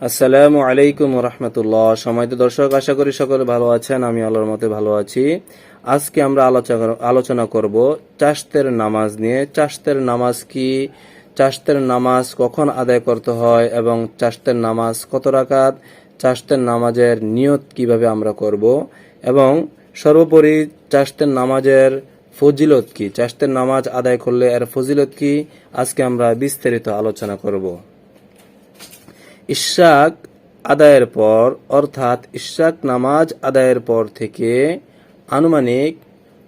আসসালামু আলাইকুম রহমতুল্লাহ। সময়ত দর্শক, আশা করি সকলে ভালো আছেন, আমি আল্লাহর মতে ভালো আছি। আজকে আমরা আলোচনা আলোচনা করব চাষতের নামাজ নিয়ে। চাষতের নামাজ কি? চাষতের নামাজ কখন আদায় করতে হয় এবং চাষতের নামাজ কত রাকাত? চাষতের নামাজের নিয়ত কীভাবে আমরা করব? এবং সর্বোপরি চাষতের নামাজের ফজিলত কি? চাষতের নামাজ আদায় করলে এর ফজিলত কি? আজকে আমরা বিস্তারিত আলোচনা করব। ইশাক আদায়ের পর, অর্থাৎ ইশাক নামাজ আদায়ের পর থেকে আনুমানিক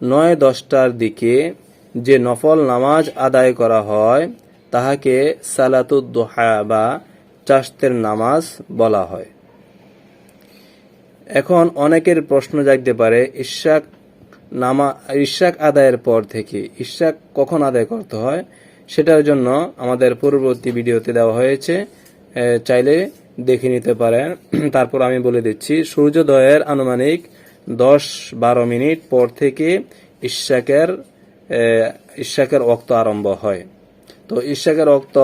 নয় দশটার দিকে যে নফল নামাজ আদায় করা হয়, তাহাকে সালাতুদ্দোহা বা চাষতের নামাজ বলা হয়। এখন অনেকের প্রশ্ন জাগতে পারে, ইশাক নামা, ইশাক আদায়ের পর থেকে ইশাক কখন আদায় করতে হয়? সেটার জন্য আমাদের পূর্ববর্তী ভিডিওতে দেওয়া হয়েছে। চাইলে দেখে নিতে পারেন। তারপর আমি বলে দিচ্ছি সূর্যোদয়ের আনুমানিক দশ বারো মিনিট পর থেকে ইশাকের এ, ইশাকের অক্ত আরম্ভ হয়। তো ইশাকের অক্ত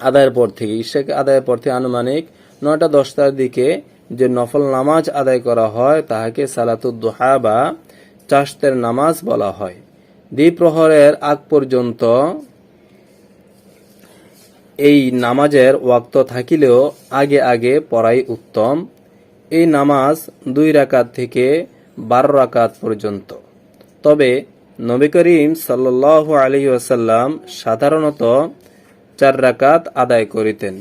আদায়ের পর থেকে ইশাক আদায়ের পর থেকে আনুমানিক নয়টা দশটার দিকে যে নফল নামাজ আদায় করা হয় তাহাকে সালাতুদ্দোহা বা চাষতের নামাজ বলা হয়। দ্বিপ্রহরের আগ পর্যন্ত এই নামাজের ওয়াক্ত থাকিলেও আগে আগে পড়াই উত্তম। এই নামাজ দুই রাকাত থেকে বারো রাকাত পর্যন্ত। তবে নবী করিম সাল্লাহ আলী ওয়াসাল্লাম সাধারণত চার রাকাত আদায় করিতেন।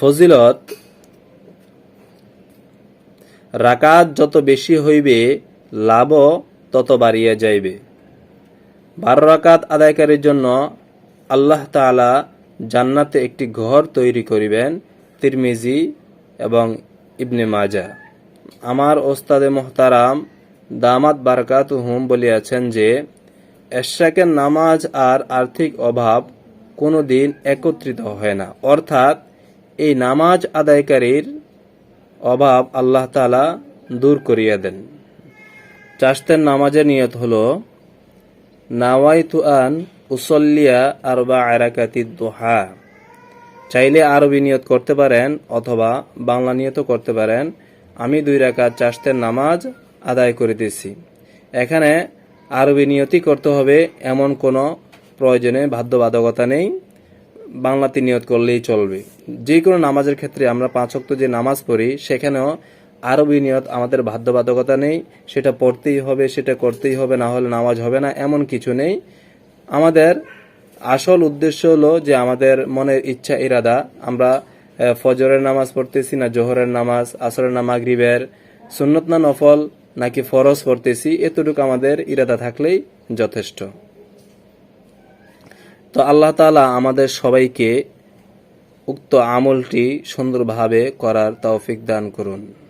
ফজিলত, রাকাত যত বেশি হইবে, লাভও তত বাড়িয়া যাইবে। বারো রাকাত আদায়কারীর জন্য আল্লাহ তাআলা জান্নাতে একটি ঘর তৈরি করিবেন, তিরমিজি এবং ইবনে মাজা আমার ওস্তাদে মোহতারাম দামাত বারকাত হুম বলিয়াছেন যে এশাকের নামাজ আর আর্থিক অভাব কোনো দিন একত্রিত হয় না। অর্থাৎ এই নামাজ আদায়কারীর অভাব আল্লাহ তাআলা দূর করিয়া দেন। চাষতের নামাজের নিয়ত হলো নাওয়াইতু আন উসল্লিয়া আরবা আরাকাতি দোহা। চাইলে আরবি নিয়ত করতে পারেন অথবা বাংলা নিয়তও করতে পারেন। আমি দুই রাকাত চাষতের নামাজ আদায় করিতেছি এখানে আরবি নিয়তি করতে হবে, এমন কোনো প্রয়োজনে বাধ্যবাধকতা নেই। বাংলাতে নিয়ত করলেই চলবে। যে কোনো নামাজের ক্ষেত্রে আমরা পাঁচ ওয়াক্ত যে নামাজ পড়ি, সেখানেও আরবি নিয়ত আমাদের বাধ্যবাধকতা নেই। সেটা পড়তেই হবে, সেটা করতেই হবে, না হলে নামাজ হবে না, এমন কিছু নেই। আমাদের আসল উদ্দেশ্য হলো যে আমাদের মনের ইচ্ছা, ইরাদা। আমরা ফজরের নামাজ পড়তেছি না জোহরের নামাজ, আসরের না মাগরিবের। সুন্নত না নফল, নাকি ফরজ পড়তেছি, এতটুকু আমাদের ইরাদা থাকলেই যথেষ্ট। তো আল্লাহ তাআলা আমাদের সবাইকে উক্ত আমলটি সুন্দরভাবে করার তৌফিক দান করুন।